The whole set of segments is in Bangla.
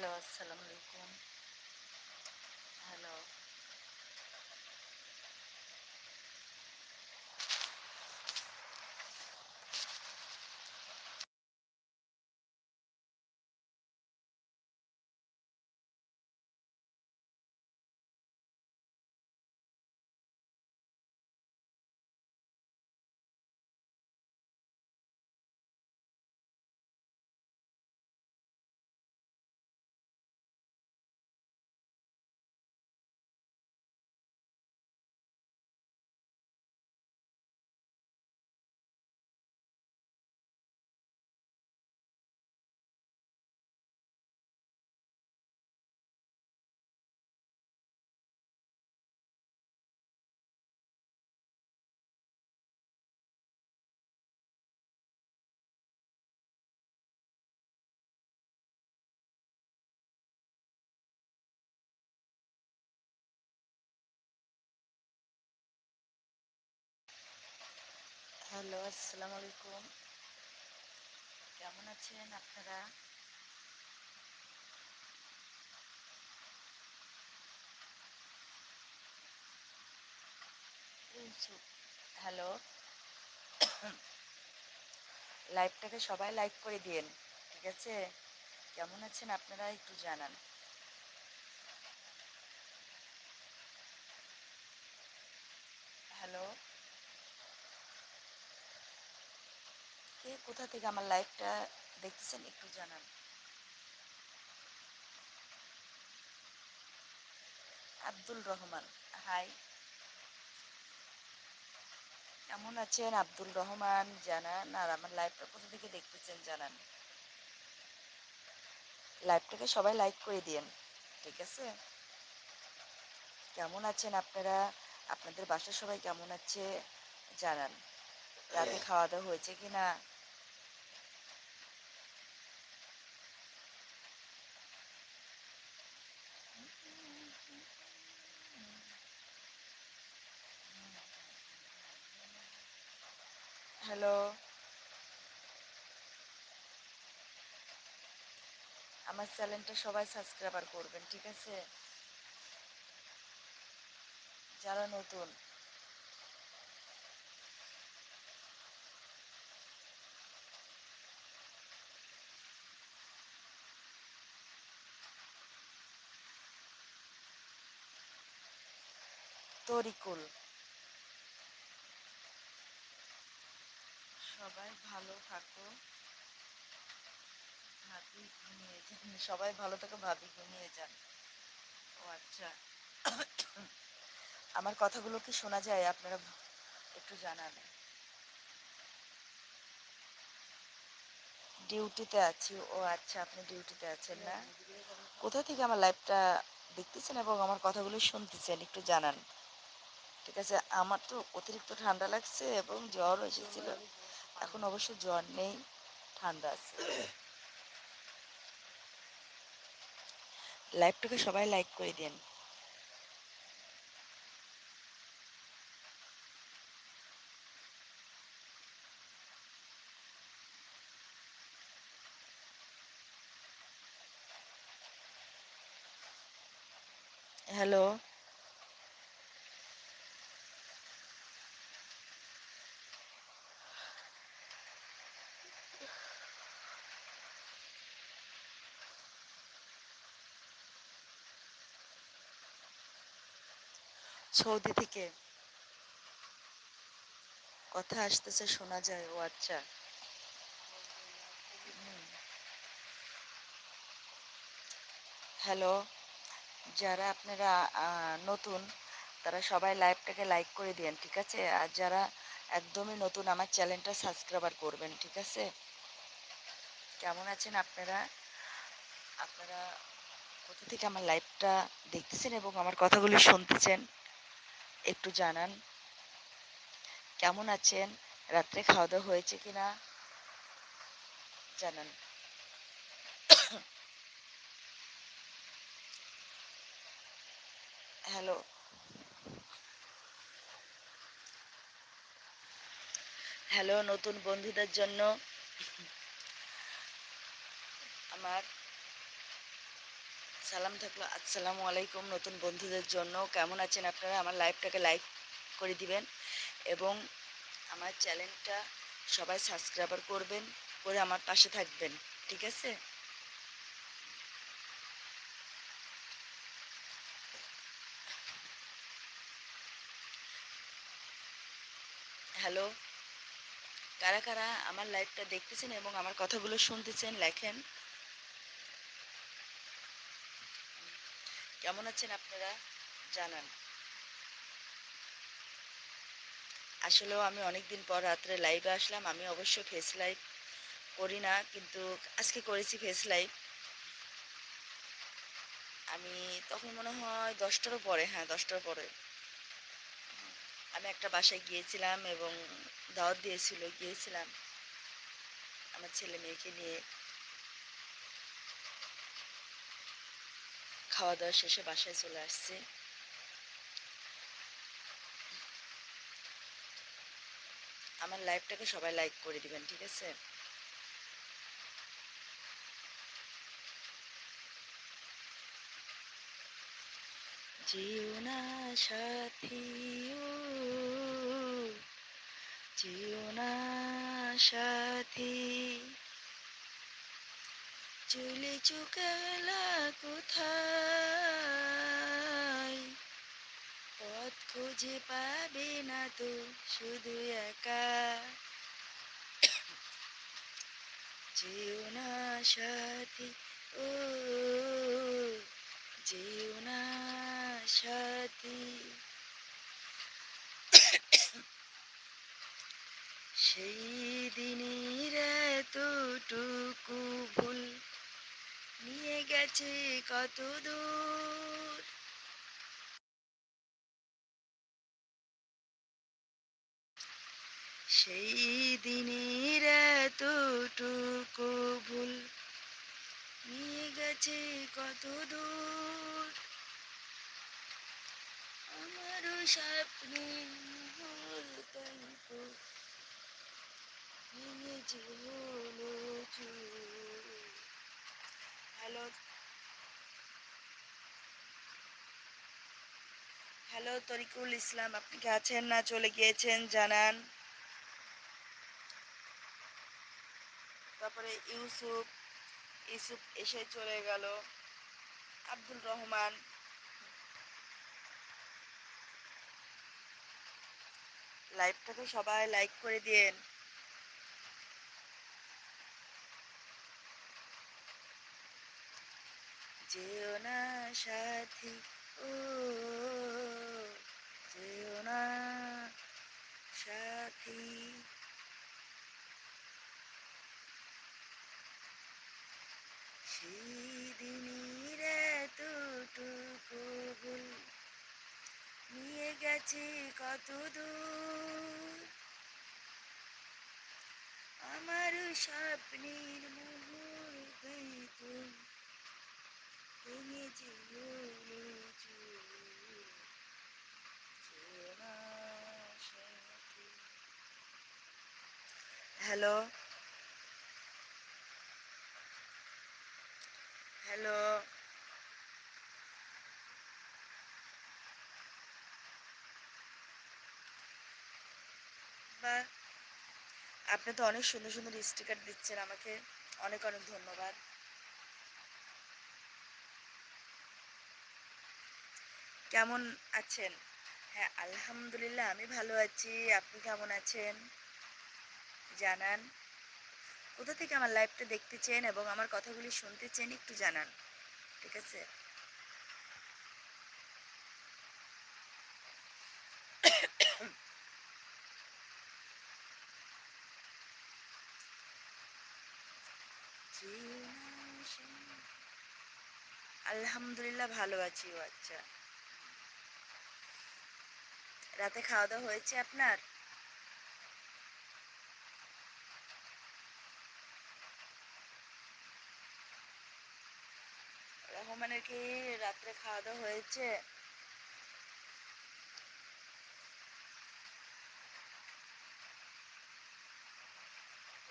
হ্যালো আসসালামু হ্যালো হ্যালো, আসসালামু আলাইকুম। কেমন আছেন আপনারা? হ্যালো। লাইভটাকে সবাই লাইক করে দিন ঠিক আছে? কেমন আছেন আপনারা, একটু জানান হ্যালো কে কোথা থেকে আমার লাইভটা দেখতেছেন একটু জানান। আব্দুল রহমান হাই। কেমন আছেন আব্দুল রহমান? জানান আর আমার লাইভটা কোথা থেকে দেখতেছেন জানান। লাইভটাকে সবাই লাইক করে দিন ঠিক আছে? কেমন আছেন আপনারা? আপনাদের বাসার সবাই কেমন আছে? জানান। রাতে খাওয়া দাওয়া হয়েছে কি না হ্যালো। আমার চ্যানেলটা সবাই সাবস্ক্রাইবার করবেন ঠিক আছে? যারা নতুন। তরিকুল সবাই ভালো থাকো ভাবি ঘুমিয়ে যান সবাই ভালো থাকো ভাবি, ঘুমিয়ে যান। ও আচ্ছা। আমার কথাগুলো কি শোনা যায়? আপনারা একটু জানান। ডিউটিতে আছি। ও আচ্ছা আপনি ডিউটিতে আছেন না? কোথা থেকে আমার লাইফটা দেখতেছেন এবং আমার কথাগুলো শুনতেছেন? একটু জানান। ঠিক আছে, আমার তো অতিরিক্ত ঠান্ডা লাগছে এবং জ্বর এসেছিল। এখন অবশ্য জ্বর নেই, ঠান্ডা আছে। লাইভটাকে সবাই লাইক করে দিন হ্যালো সৌদি থেকে। কথা আসতেছে, শোনা যায়, ও আচ্ছা। হ্যালো, যারা আপনারা নতুন, তারা সবাই লাইভটাকে লাইক করে দিন ঠিক আছে? আর যারা একদমই নতুন, আমার চ্যানেলটা সাবস্ক্রাইবার করবেন, ঠিক আছে? কেমন আছেন আপনারা? আপনারা কোথা থেকে আমার লাইভটা দেখতেছেন এবং আমার কথাগুলি শুনতেছেন? একটু জানান। কেমন আছেন? রাত্রে খাওয়া দাওয়া হয়েছে কিনা? জানান। হ্যালো। হ্যালো, নতুন বন্ধুদের জন্য আমার সালাম থাকল। আসসালামু আলাইকুম নতুন বন্ধুদের জন্য। কেমন আছেন আপনারা? আমার লাইভটাকে লাইক করে দিবেন এবং আমার চ্যানেলটা সবাই সাবস্ক্রাইবার করবেন, করে আমার পাশে থাকবেন। ঠিক আছে? হ্যালো? কারা কারা আমার লাইভটা দেখতেছেন এবং আমার কথাগুলো শুনতেছেন, লেখেন। কেমন আছেন আপনারা? জানান। আসলেও আমি অনেক দিন পর রাত্রে লাইভে আসলাম। আমি অবশ্য ফেস লাইভ করি না, কিন্তু আজকে করেছি ফেস লাইভ আমি তখন মনে হয় দশটারও পরে হ্যাঁ দশটার পরে। আমি একটা বাসায় গিয়েছিলাম এবং দাওয়াত দিয়েছিল, গিয়েছিলাম। আমার ছেলে মেয়েকে নিয়ে। খাওয়া দাওয়া শেষে বাসায় চলে আসছি। আমার লাইভটাকে সবাই লাইক করে দিবেন, ঠিক আছে? জিও না সাথী ও, জিও না সাথী। চলে চুকালা কোথায়? পথ খুঁজে পাবে না তো শুধু একা। যেও না সাথী, ও, যেও না সাথী। সেই দিনের এতটুকু ভুল নিয়ে গেছে কত দূর। সেই দিনের এতটুকু ভুল নিয়ে গেছে কত দূর। আমারও স্বপ্নে তাই তো ভেঙেছে হলো হ্যালো। হ্যালো, তরিকুল ইসলাম, আপনি কি আছেন না চলে গিয়েছেন? জানান। তারপরে ইউসুফ ইউসুফ এসে চলে গেল। আব্দুল রহমান। লাইভটাকে সবাই লাইক করে দিয়েন। যেও না সাথী, ও যেও না সাথী। সেদিনের এতটুকু ভুল নিয়ে গেছে কত দূর। আমার স্বপ্নের মুহূর্তেই তুই ভেঙে যেও হ্যালো। হ্যালো। বা, আপনি তো অনেক সুন্দর সুন্দর স্টিকার দিচ্ছেন আমাকে। অনেক অনেক ধন্যবাদ। কেমন আছেন? হ্যাঁ আলহামদুলিল্লাহ, আমি ভালো আছি। আপনি কেমন আছেন? জানান। কোথা থেকে আমার লাইভটা দেখতেছেন এবং আমার কথাগুলি শুনতে চেন একটু জানান, ঠিক আছে? আলহামদুলিল্লাহ ভালো আছি আচ্ছা। রাতে খাওয়া দাওয়া হয়েছে আপনার? কি রাত্রে খাওয়া দাওয়া হয়েছে।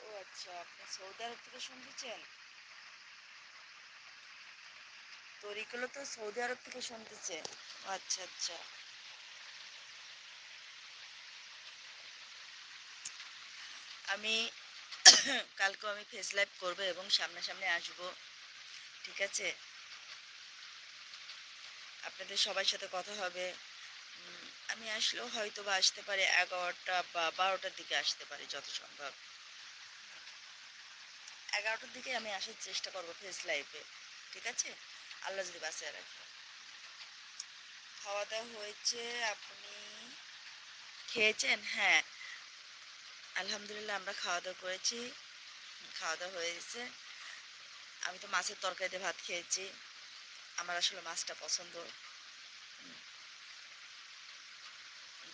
ও আচ্ছা আপনি সৌদি আরব থেকে শুনতেছেন? তরিকুলো তো সৌদি আরব থেকে শুনতেছে। আচ্ছা আচ্ছা। আমি কালকে আমি ফেস লাইভ করব এবং সামনাসামনি আসব। ঠিক আছে? আপনাদের সবার সাথে কথা হবে। আমি আসলেও হয়তো বা আসতে পারি এগারোটা বা বারোটার দিকে আসতে পারি যত সম্ভব। এগারোটার দিকে আমি আসার চেষ্টা করব ফেস লাইফে ঠিক আছে? আল্লাহ যদি বাঁচিয়ে রাখে। খাওয়া দাওয়া হয়েছে, আপনি খেয়েছেন? হ্যাঁ। আলহামদুলিল্লাহ আমরা খাওয়া দাওয়া করেছি। খাওয়া দাওয়া হয়েছে আমি তো মাছের তরকারিতে ভাত খেয়েছি। আমার আসলে মাছটা পছন্দ।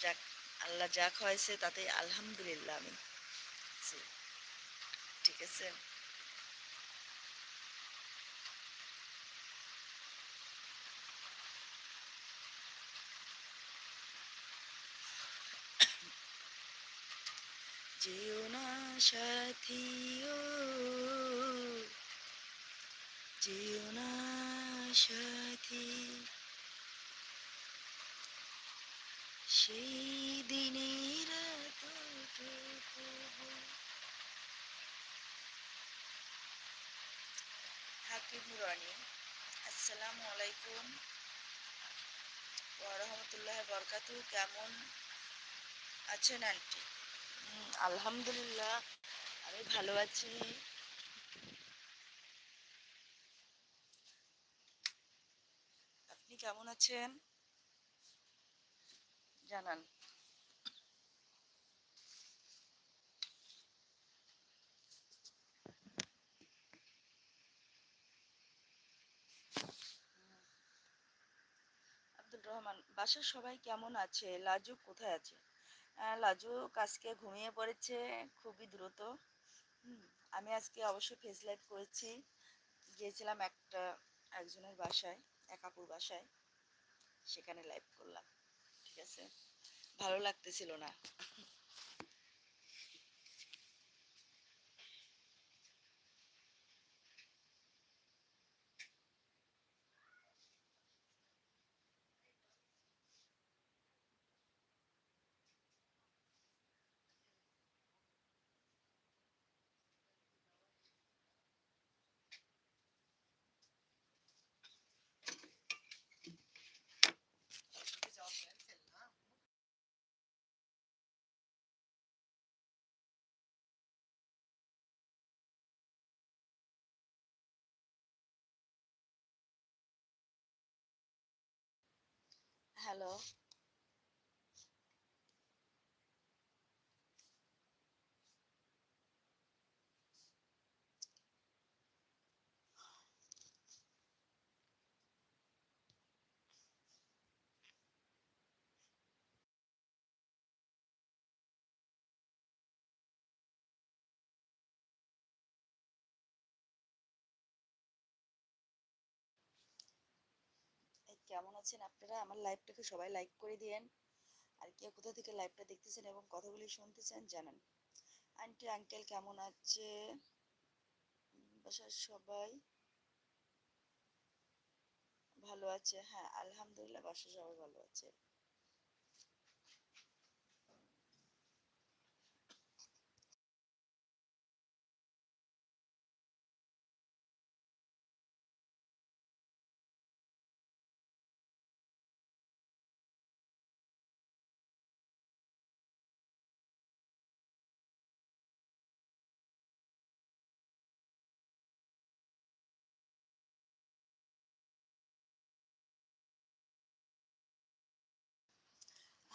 যাক, আল্লাহ যা খাওয়াইছে তাতে আলহামদুলিল্লাহ আমি ঠিক আছে? যেও না সাথী ও যেও না সাথী সেই দিনের হাকিম রানী আসসালামু আলাইকুম ওরহমতুল্লাহ বরকাতু কেমন আছেন আন্টি আলহামদুলিল্লাহ। আমি ভালো আছি আপনি কেমন আছেন জানান। আব্দুল রহমান, বাসার সবাই কেমন আছে? লাজুক কোথায় আছে? লাজুক, আজকে ঘুমিয়ে পড়েছে, খুবই দ্রুত। আমি আজকে অবশ্যই ফেস লাইভ করেছি। গিয়েছিলাম একটা একজনের বাসায়, একাপুর বাসায়। সেখানে লাইভ করলাম ঠিক আছে? ভালো লাগতেছিল না। হ্যালো কেমন আছেন আপনারা? আমার লাইভটাকে সবাই লাইক করে দিয়েন। আর কে কোথা থেকে লাইভটা দেখতেছেন এবং কথাগুলি শুনতেছেন জানান। আন্টি আঙ্কেল কেমন আছে? বাসার সবাই ভালো আছে? হ্যাঁ আলহামদুলিল্লাহ, বাসার সবাই ভালো আছে।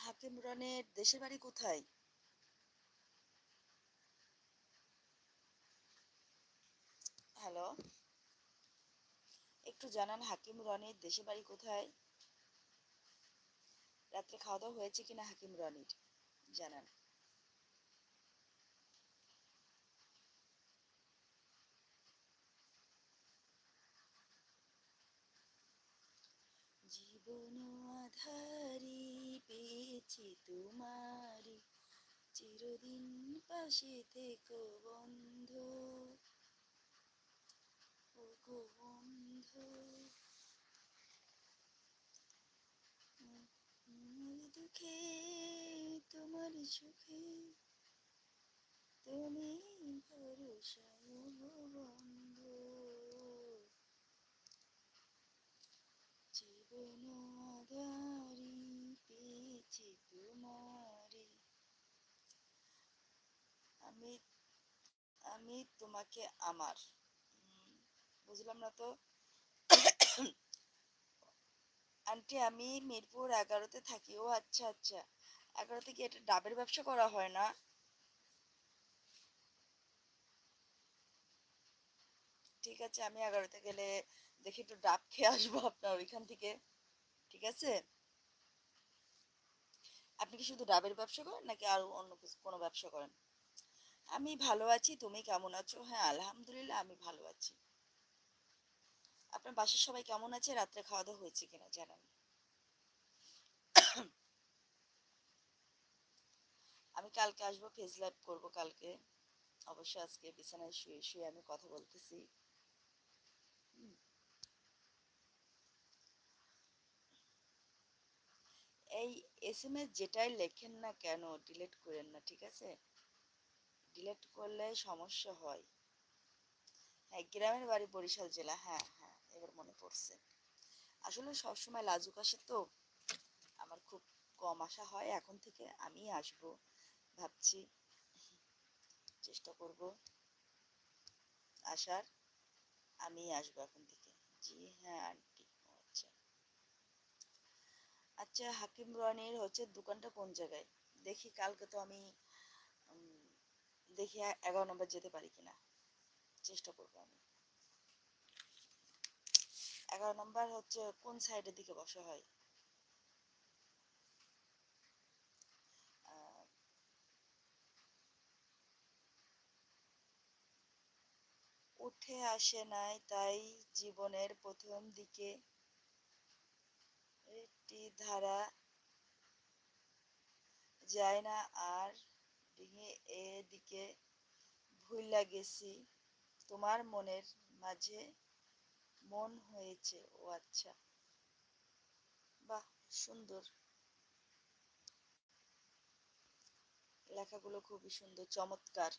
হাকিম রনের দেশের বাড়ি কোথায়? হ্যালো একটু জানান হাকিম রনির দেশের বাড়ি কোথায়? রাত্রে খাওয়া দাওয়া হয়েছে কিনা হাকিম রনির? জানান। জীবন আধারি আছি তোমারি চিরদিন পাশে থেকো বন্ধু। ওগো বন্ধু। দুঃখে, তোমার সুখে। তুমি ভরসা বন্ধু। জীবন আদা আমি আমি তোমাকে আমার। বুঝলাম না তো? আন্টি, আমি মিরপুর এগারোতে থাকি। ও আচ্ছা আচ্ছা। এগারোতে কি এটা ডাবের ব্যবসা করা হয় না? ঠিক আছে, আমি এগারোতে গেলে দেখি একটু ডাব খেয়ে আসব আপনার ওইখান থেকে। ঠিক আছে? আপনি কি শুধু ডাবের ব্যবসা করেন নাকি আর অন্য কিছু কোনো ব্যবসা করেন? আমি ভালো আছি, তুমি কেমন আছো? হ্যাঁ আলহামদুলিল্লাহ, আমি ভালো আছি। আপনার বাসার সবাই কেমন আছে? রাত্রে খাওয়া দাওয়া হয়েছে কিনা জানান। আমি কালকে আসব ফেস লাইভ করব কালকে। অবশ্যই আজকে বিছানায় শুয়ে শুয়ে আমি কথা বলতেছি। এই এস এম এস যেটাই লেখেন না কেন, ডিলেট করেন না, ঠিক আছে? ডিলেট করলে সমস্যা হয়। হ্যাঁ গ্রামের বাড়ি বরিশাল জেলা। হ্যাঁ হ্যাঁ এবার মনে পড়ছে। আসলে সবসময় লাজুক আসে তো। আমার খুব কম আসা হয়। এখন থেকে আমি আসব, ভাবছি। চেষ্টা করব। আসার আমি আসব এখন থেকে। জি হ্যাঁ আন্টি আচ্ছা। আচ্ছা হাকিম রনির হচ্ছে দোকানটা কোন জায়গায়? দেখি, কালকে তো আমি দেখি এগারো নম্বর যেতে পারি কিনা? চেষ্টা করব আমি। এগারো নম্বর হচ্ছে কোন সাইডের দিকে বসা হয়? উঠে আসে নাই, তাই জীবনের প্রথম দিকে একটি ধারা যায় না, আর ডিঙে এদিকে ভুইলা গেছি, তোমার মনের মাঝে মন হয়েছে, ও আচ্ছা। বাহ, সুন্দর। লেখাগুলো খুবই সুন্দর, চমৎকার।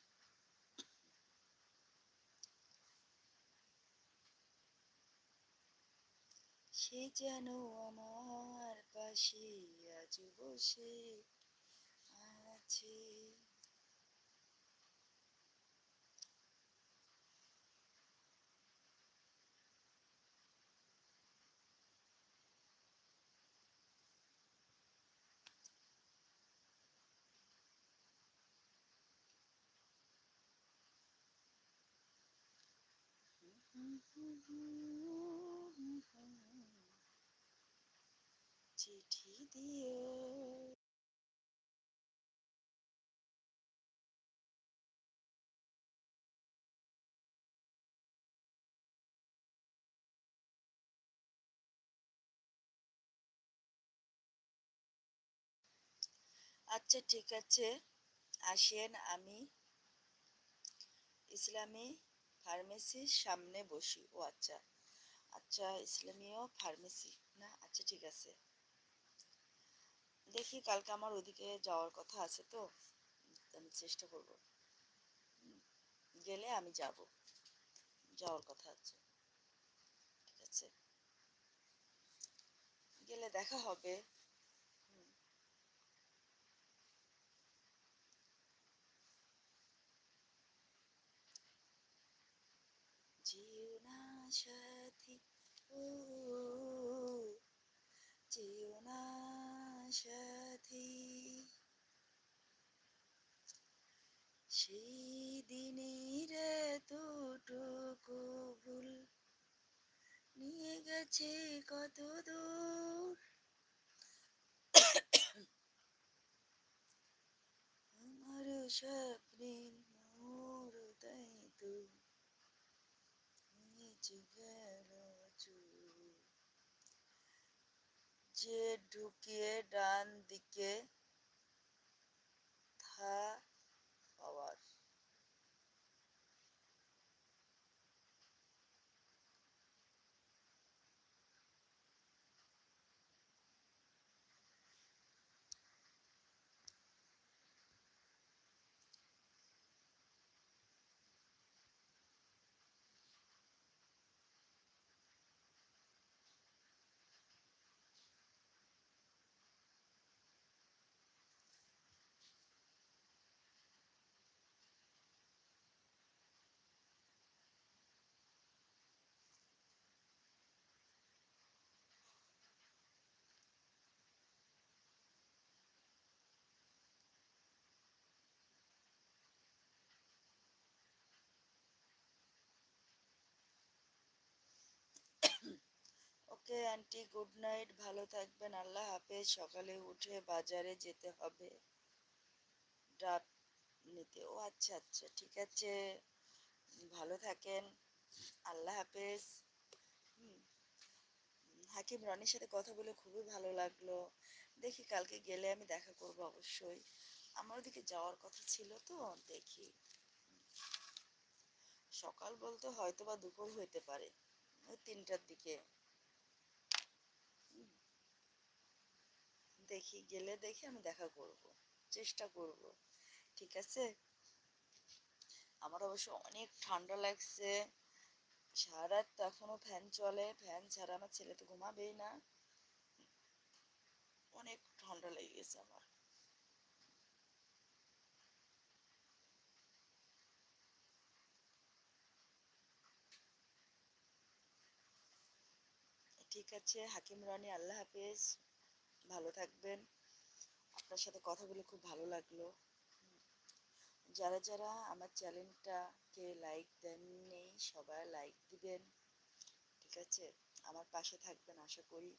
সে যেন আমার পাশে আজ বসে আছে। চিঠি আচ্ছা ঠিক আছে। আসেন আমি ইসলামী ফার্মেসির সামনে বসি। ও আচ্ছা আচ্ছা ইসলামীয় ফার্মেসি না? আচ্ছা ঠিক আছে। দেখি কালকে আমার ওদিকে যাওয়ার কথা আছে তো, আমি চেষ্টা করব। গেলে আমি যাব। যাওয়ার কথা আছে। ঠিক আছে। গেলে দেখা হবে যেও না সাথী ও যেও না সাথী সেই দিনের এতটুকু ভুল নিয়ে গেছে কত দূর। আমার স্বপ্নের মোর তাই তো যে ঢুকিয়ে ডান দিকে থা ওকে, আন্টি, গুড নাইট, ভালো থাকবেন, আল্লাহ হাফেজ, সকালে উঠে বাজারে যেতে হবে। ডাব নিতে। ও আচ্ছা আচ্ছা ঠিক আছে। ভালো থাকেন, আল্লাহ হাফেজ। হাকিম রনির সাথে কথা বলে খুবই ভালো লাগল। দেখি কালকে গেলে আমি দেখা করব অবশ্যই। আমার ওদিকে যাওয়ার কথা ছিল তো, দেখি। সকাল বলতে হয়তো বা দুপুর হইতে পারে, ওই তিনটার দিকে। দেখি, গেলে দেখি আমি দেখা করব, চেষ্টা করব, ঠিক আছে? আমার অবশ্য অনেক ঠান্ডা লাগছে সারা তো এখনও ফ্যান চলে, ফ্যান ছাড়া আমার ছেলে তো ঘুমাবেই না। অনেক ঠান্ডা লেগে গেছে আমার। ঠিক আছে, হাকিম রানী, আল্লাহ হাফেজ। ভালো থাকবেন। আপনার সাথে কথা বলে খুব ভালো লাগল। যারা যারা আমার চ্যানেলটাকে লাইক দেননি, সবাই লাইক দিবেন। ঠিক আছে? আমার পাশে থাকবেন, আশা করি।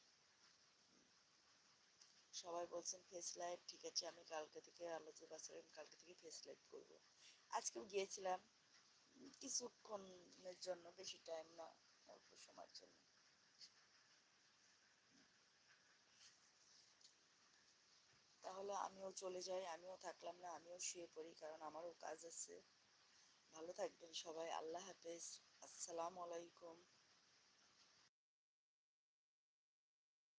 সবাই বলছেন ফেস লাইভ ঠিক আছে, আমি কালকে থেকে আলোচনা বাসার আমি কালকে থেকে ফেস লাইভ করব। আজকেও গিয়েছিলাম কিছুক্ষণের জন্য, বেশি টাইম না, অল্প সময়ের জন্য। তাহলে আমিও চলে যাই, আমিও থাকলাম না, আমিও শুয়ে পড়ি, কারণ আমারও কাজ আছে। ভালো থাকবেন সবাই, আল্লাহ হাফেজ। আসসালামু আলাইকুম।